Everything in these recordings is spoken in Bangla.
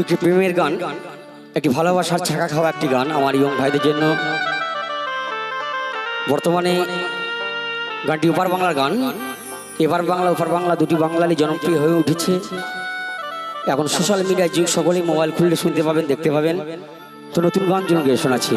একটি প্রেমের গান? একটি ভালোবাসার ছাঁকা খাওয়া একটি গান আমার ইয়ং ভাইদের জন্য। বর্তমানে গানটি ওপার বাংলার গান। এবার বাংলা, ওপার বাংলা দুটি বাঙালি জনপ্রিয় হয়ে উঠেছে। এখন সোশ্যাল মিডিয়ায় যুগ, সকলেই মোবাইল খুললে শুনতে পাবেন, দেখতে পাবেন। তো নতুন গান জন্য শোনাচ্ছি।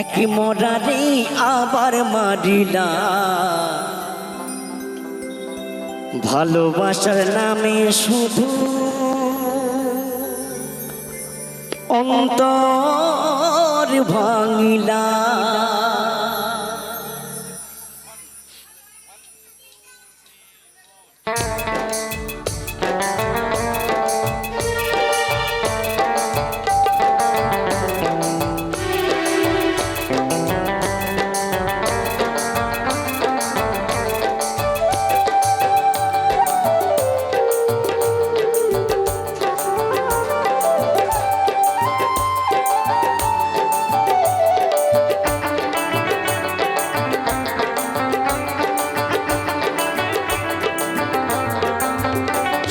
এক মরারে আবার মারিলা। ভালোবাসার নামে শুধু অন্তর ভাঙিলা।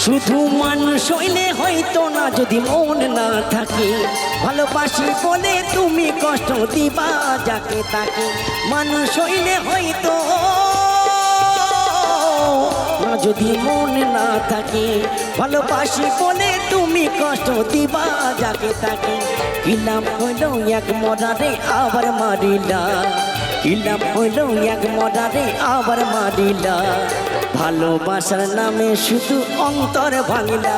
শুধু মানুষ হইলে হইতো না, যদি মন না থাকে। ভালোবাসি বলে তুমি কষ্ট দিবা, যাকে তাকে মানুষ হইলে হইতো না, যদি মন না থাকে। ভালোবাসি বলে তুমি কষ্ট দিবা, যাকে তাকে। কিলাম হইল এক মরারে, আবার মারিলা। কিলাম হইল এক মডারে আবার মারিলা। ভালোবাসার নামে শুধু অন্তর ভাঙিলা।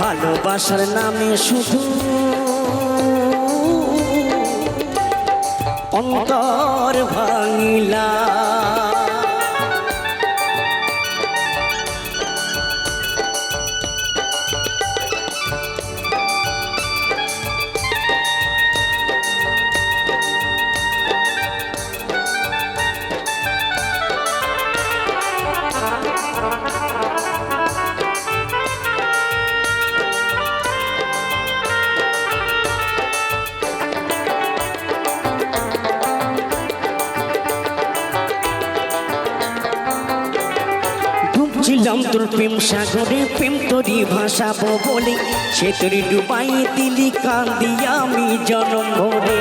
ভালোবাসার নামে শুধু অন্তর ভাঙিলা। ডুবছিলাম তোর প্রেম সাগরে প্রেম তোরই ভাসাবো বলে। সে তোরই ডুবাই দিলি, কান্দি আমি জনম ভরে।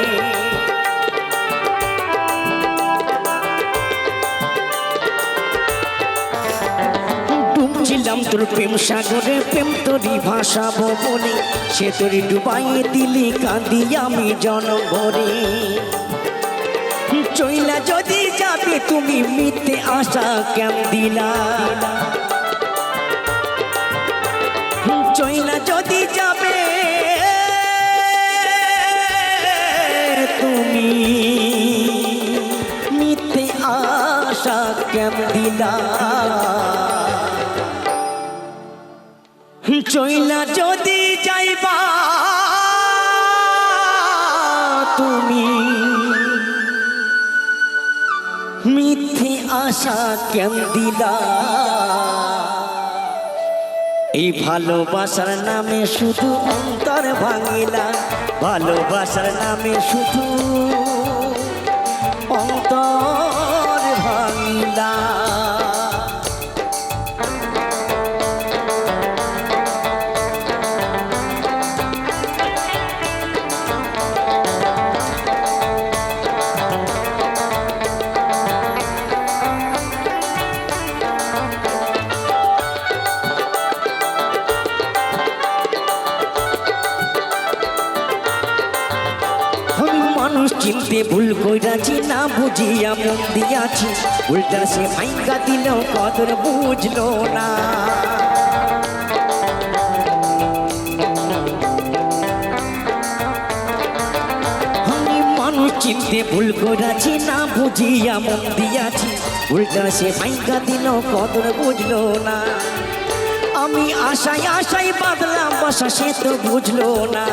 ডুবছিলাম তোর প্রেম সাগরে প্রেম তোরই ভাসাবো বলে। সে তোরই ডুবাই দিলি, কান্দি আমি জনম ভরে। চইলা যদি যাবে তুমি মিথ্যে আশা কেন দিলা? চইলা যদি যাবে, তুমি মিথ্যে আশা কেন দিলা? চইলা যদি যাইবা, তুমি মিথ্যে আশা কেন দিলা? এই ভালোবাসার নামে শুধু অন্তর ভাঙিলা। ভালোবাসার নামে শুধু অন্তর চিনতে ভুল কইরাছি, না বুঝিয়া মন দিয়াছি। উল্টা সে মাইকা দিল, কদর বুঝলো না। চিনতে ভুল করেছি না বুঝিয়া মন দিয়াছি। উল্টা সে মাইকা দিল, কদর বুঝলো না। আমি আশায় আশায় বাদলাম বাসা সে তো বুঝলো না।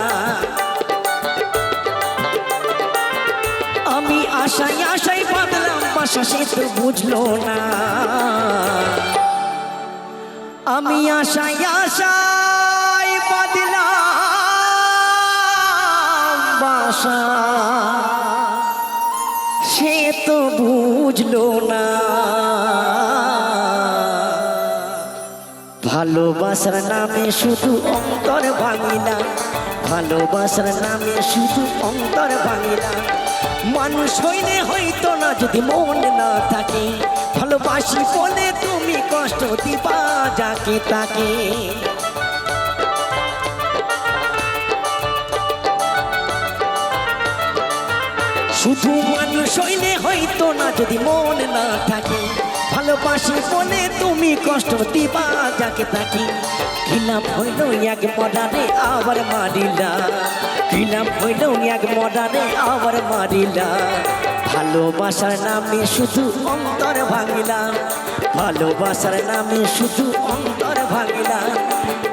আমি আশায় আশায় বাদলাম বাসা সে তো বুঝলো না। আমি আশায় আশায় বাদলাম বাসা সে তো বুঝলো না। ভালোবাসার নামে শুধু অন্তর ভাঙিলা ভালোবাসার নামে শুধু অন্তর ভাঙিলা মানুষ হইলে হইতো না যদি মন না থাকে। ভালোবাসি বলে তুমি কষ্ট দিবা, যাকে তাকে। শুধু মানুষ হইলে হইতো না যদি মন না থাকে। ভালোবাসি বলে তুমি কষ্ট দিবা, যাকে তাকে খিলাম হইল এক মডারে, আবার মারিলা। খিলাম হইল এক মডারে, আবার মারিলা। ভালোবাসার নামে শুধু অন্তর ভাঙিলা। ভালোবাসার নামে শুধু অন্তর ভাঙিলা।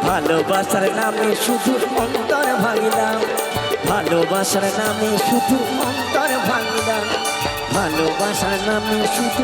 ভালোবাসার নামে শুধু অন্তর ভাঙিলা। ভালোবাসার নামে শুধু অন্তর ভাঙিলাম ভালোবাসার নামে শুধু